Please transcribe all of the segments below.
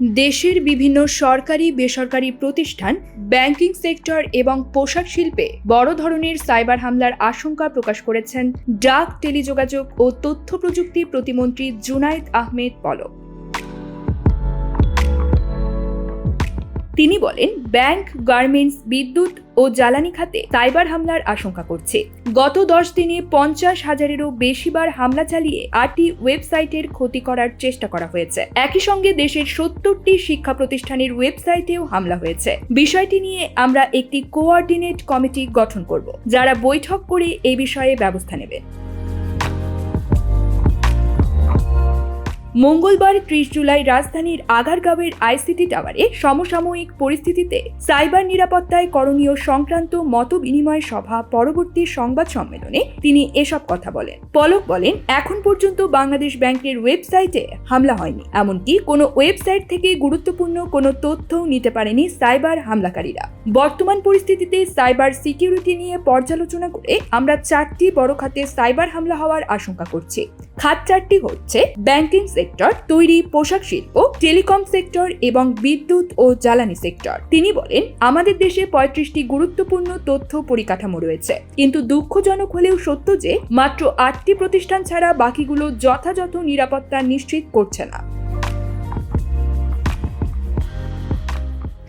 দেশের বিভিন্ন সরকারি, বেসরকারি প্রতিষ্ঠান ব্যাংকিং সেক্টর এবং পোশাক শিল্পে বড় ধরনের সাইবার হামলার আশঙ্কা প্রকাশ করেছেন ডাক, টেলিযোগাযোগ ও তথ্য প্রযুক্তি প্রতিমন্ত্রী জুনায়েদ আহমেদ পলক। তিনি বলেন, ব্যাংক, গার্মেন্টস, বিদ্যুৎ ও জ্বালানি খাতে সাইবার হামলার আশঙ্কা করছে। গত দশ দিনে পঞ্চাশ হাজারেরও বেশিবার হামলা চালিয়ে আটটি ওয়েবসাইটের ক্ষতি করার চেষ্টা করা হয়েছে। একই সঙ্গে দেশের সত্তরটি শিক্ষা প্রতিষ্ঠানের ওয়েবসাইটেও হামলা হয়েছে। বিষয়টি নিয়ে আমরা একটি কোঅর্ডিনেট কমিটি গঠন করব, যারা বৈঠক করে এই বিষয়ে ব্যবস্থা নেবে। মঙ্গলবার ত্রিশ জুলাই রাজধানীর আগারগাঁওয়ের আইসিটি টাওয়ারে সমসাময়িক পরিস্থিতিতে সাইবার নিরাপত্তায় করণীয় সংক্রান্ত মত বিনিময় সভা পরবর্তী সংবাদ সম্মেলনে তিনি এসব কথা বলেন। পলক বলেন, এখন পর্যন্ত বাংলাদেশ ব্যাংকের ওয়েবসাইটে হামলা হয়নি। এমনকি কোনো ওয়েবসাইট থেকে গুরুত্বপূর্ণ কোনো তথ্যও নিতে পারেনি সাইবার হামলাকারীরা। বর্তমান পরিস্থিতিতে সাইবার সিকিউরিটি নিয়ে পর্যালোচনা করে আমরা চারটি বড় খাতে সাইবার হামলা হওয়ার আশঙ্কা করছি। খাত চারটি হচ্ছে ব্যাংকিং সেক্টর, তৈরি পোশাক শিল্প, টেলিকম সেক্টর এবং বিদ্যুৎ ও জ্বালানি সেক্টর। তিনি বলেন, আমাদের দেশে পঁয়ত্রিশটি গুরুত্বপূর্ণ তথ্য পরিকাঠামো রয়েছে। কিন্তু দুঃখজনক হলেও সত্য যে, মাত্র আটটি প্রতিষ্ঠান ছাড়া বাকিগুলো যথাযথ নিরাপত্তা নিশ্চিত করছে না।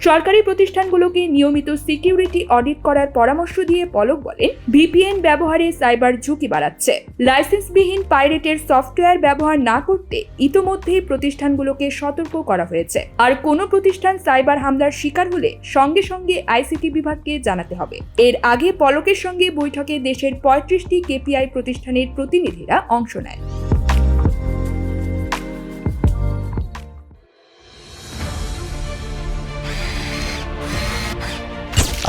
সরকারি প্রতিষ্ঠানগুলোকে নিয়মিত সিকিউরিটি অডিট করার পরামর্শ দিয়ে পলক বলেন ভিপিএন ব্যবহারে সাইবার ঝুঁকি বাড়াচ্ছে। লাইসেন্সবিহীন পাইরেটের সফটওয়্যার ব্যবহার না করতে ইতোমধ্যেই প্রতিষ্ঠানগুলোকে সতর্ক করা হয়েছে। আর কোনো প্রতিষ্ঠান সাইবার হামলার শিকার হলে সঙ্গে সঙ্গে আইসিটি বিভাগকে জানাতে হবে। এর আগে পলকের সঙ্গে বৈঠকে দেশের পঁয়ত্রিশটি কেপিআই প্রতিষ্ঠানের প্রতিনিধিরা অংশ নেয়